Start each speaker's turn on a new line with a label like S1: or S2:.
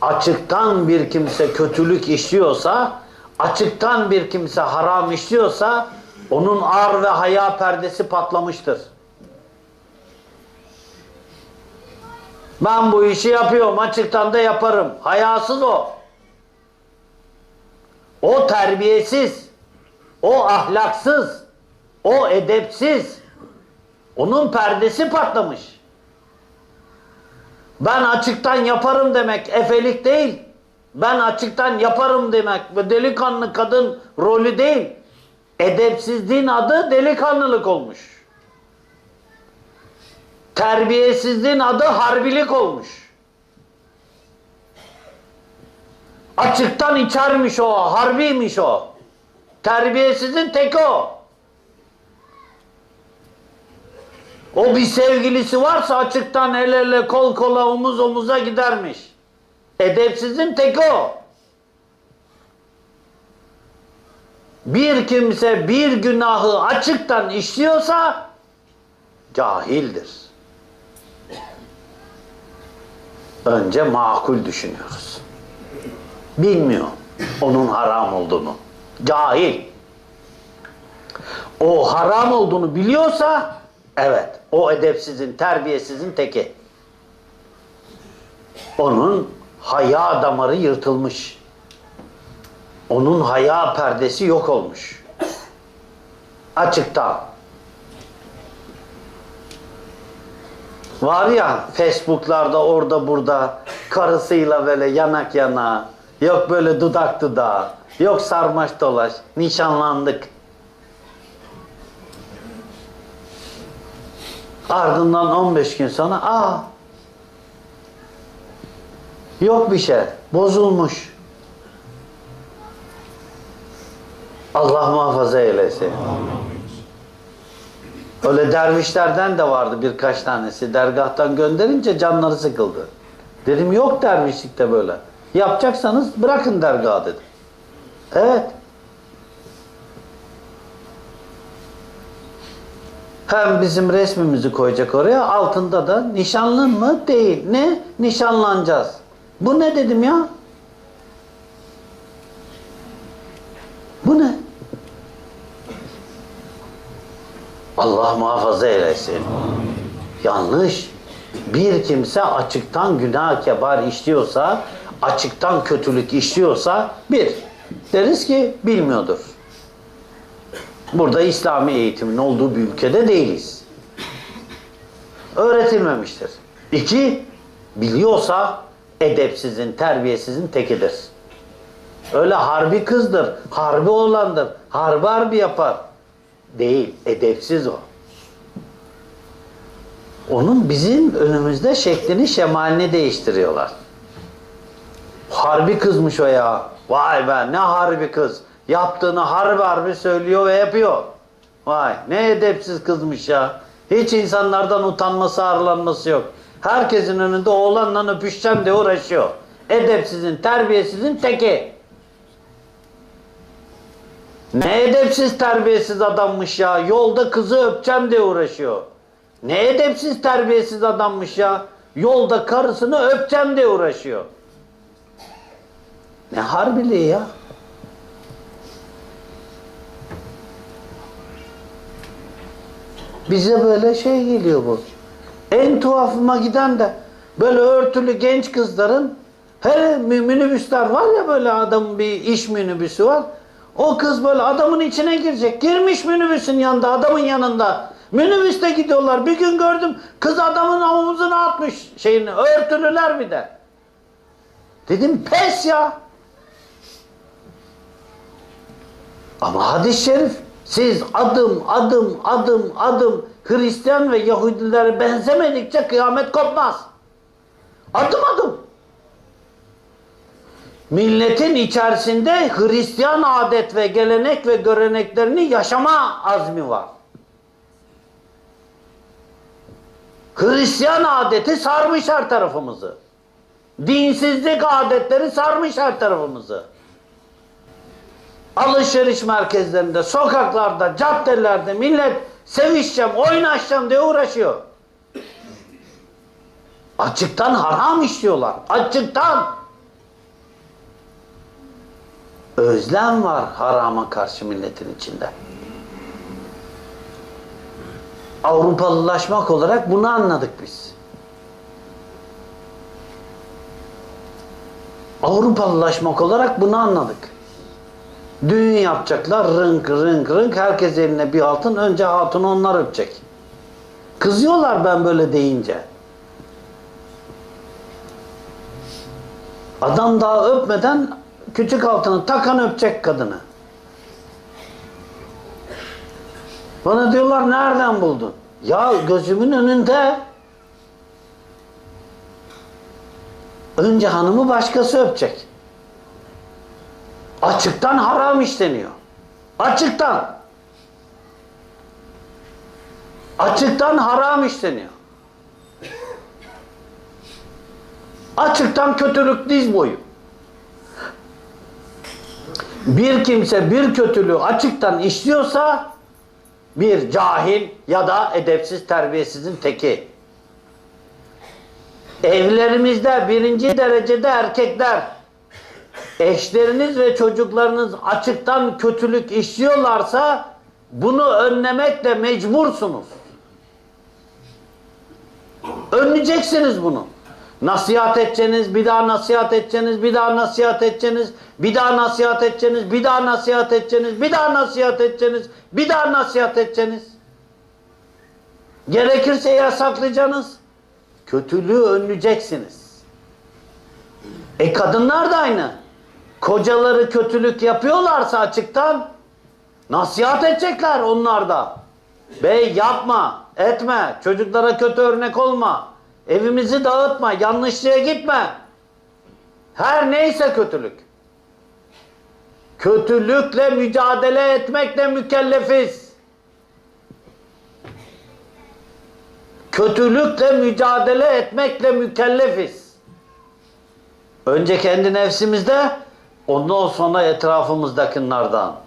S1: açıktan bir kimse kötülük işliyorsa, açıktan bir kimse haram işliyorsa onun ar ve haya perdesi patlamıştır. Ben bu işi yapıyorum, açıktan da yaparım. Hayasız o. O terbiyesiz, o ahlaksız, o edepsiz. Onun perdesi patlamış. Ben açıktan yaparım demek efelik değil. Ben açıktan yaparım demek ve delikanlı kadın rolü değil. Edepsizliğin adı delikanlılık olmuş. Terbiyesizliğin adı harbilik olmuş. Açıktan içermiş o, harbiymiş o. Terbiyesizin teki o. O bir sevgilisi varsa açıktan el ele kol kola omuz omuza gidermiş. Edepsizin teki o. Bir kimse bir günahı açıktan işliyorsa cahildir. Önce makul düşünüyoruz. Bilmiyor onun haram olduğunu. Cahil. O haram olduğunu biliyorsa evet o edepsizin, terbiyesizin teki. Onun haya damarı yırtılmış. Onun haya perdesi yok olmuş. Açıktan. Var ya Facebook'larda orada burada karısıyla böyle yanak yana, yok böyle dudak dudağa, yok sarmaş dolaş, nişanlandık. Ardından 15 gün sonra aa yok bir şey, bozulmuş. Allah muhafaza eylesin. Öyle dervişlerden de vardı birkaç tanesi. Dergahtan gönderince canları sıkıldı. Dedim yok dervişlikte böyle. Yapacaksanız bırakın dergahı dedim. Evet. Hem bizim resmimizi koyacak oraya altında da nişanlın mı? Değil. Ne? Nişanlanacağız. Bu ne dedim ya? Bu ne? Allah muhafaza eylesin. Yanlış. Bir kimse açıktan günah kebar işliyorsa, açıktan kötülük işliyorsa bir, deriz ki bilmiyordur. Burada İslami eğitimin olduğu bir ülkede değiliz. Öğretilmemiştir. İki, biliyorsa edepsizin, terbiyesizin tekidir. Öyle harbi kızdır, harbi oğlandır, harbi harbi yapar. Değil, edepsiz o. Onun bizim önümüzde şeklini, şemalini değiştiriyorlar. Harbi kızmış o ya. Vay be ne harbi kız. Yaptığını harbi harbi söylüyor ve yapıyor. Vay ne edepsiz kızmış ya. Hiç insanlardan utanması, arlanması yok. Herkesin önünde oğlanla öpüşeceğim diye uğraşıyor. Edepsizin, terbiyesizin teki. Ne edepsiz terbiyesiz adammış ya. Yolda kızı öpeceğim diye uğraşıyor. Ne edepsiz terbiyesiz adammış ya. Yolda karısını öpeceğim diye uğraşıyor. Ne harbiliği ya. Bize böyle şey geliyor bu. En tuhafıma giden de böyle örtülü genç kızların hele minibüsler var ya böyle adamın bir iş minibüsü var. O kız böyle adamın içine girecek. Girmiş minibüsün yanında, adamın yanında. Minibüste gidiyorlar. Bir gün gördüm kız adamın omuzuna atmış şeyini. Örtülüler bir de. Dedim pes ya. Ama hadis-i şerif siz adım adım adım adım Hristiyan ve Yahudilere benzemedikçe kıyamet kopmaz. Adım adım. Milletin içerisinde Hristiyan adet ve gelenek ve göreneklerini yaşama azmi var. Hristiyan adeti sarmış her tarafımızı. Dinsizlik adetleri sarmış her tarafımızı. Alışveriş merkezlerinde, sokaklarda, caddelerde millet sevişeceğim, oynaşacağım diye uğraşıyor. Açıktan haram işliyorlar. Açıktan. Özlem var harama karşı milletin içinde. Avrupalılaşmak olarak bunu anladık biz. Avrupalılaşmak olarak bunu anladık. Düğün yapacaklar rınk rınk rınk herkes eline bir altın önce hatun onlar öpecek. Kızıyorlar ben böyle deyince. Adam daha öpmeden küçük altını takan öpecek kadını. Bana diyorlar nereden buldun? Ya gözümün önünde. Önce hanımı başkası öpecek. Açıktan haram işleniyor. Açıktan. Açıktan haram işleniyor. Açıktan kötülük diz boyu. Bir kimse bir kötülüğü açıktan işliyorsa bir cahil ya da edepsiz terbiyesizin teki. Evlerimizde birinci derecede erkekler eşleriniz ve çocuklarınız açıktan kötülük işliyorlarsa bunu önlemekle mecbursunuz. Önleyeceksiniz bunu. Nasihat edeceksiniz, bir daha nasihat edeceksiniz, bir daha nasihat edeceksiniz, bir daha nasihat edeceksiniz, bir daha nasihat edeceksiniz, bir daha nasihat edeceksiniz, bir daha nasihat edeceksiniz. Gerekirse yasaklayacaksınız. Kötülüğü önleyeceksiniz. E kadınlar da aynı. Kocaları kötülük yapıyorlarsa açıktan nasihat edecekler onlar da. Bey yapma, etme, çocuklara kötü örnek olma. Evimizi dağıtma, yanlışlığa gitme. Her neyse kötülük. Kötülükle mücadele etmekle mükellefiz. Kötülükle mücadele etmekle mükellefiz. Önce kendi nefsimizde, ondan sonra etrafımızdakilerden.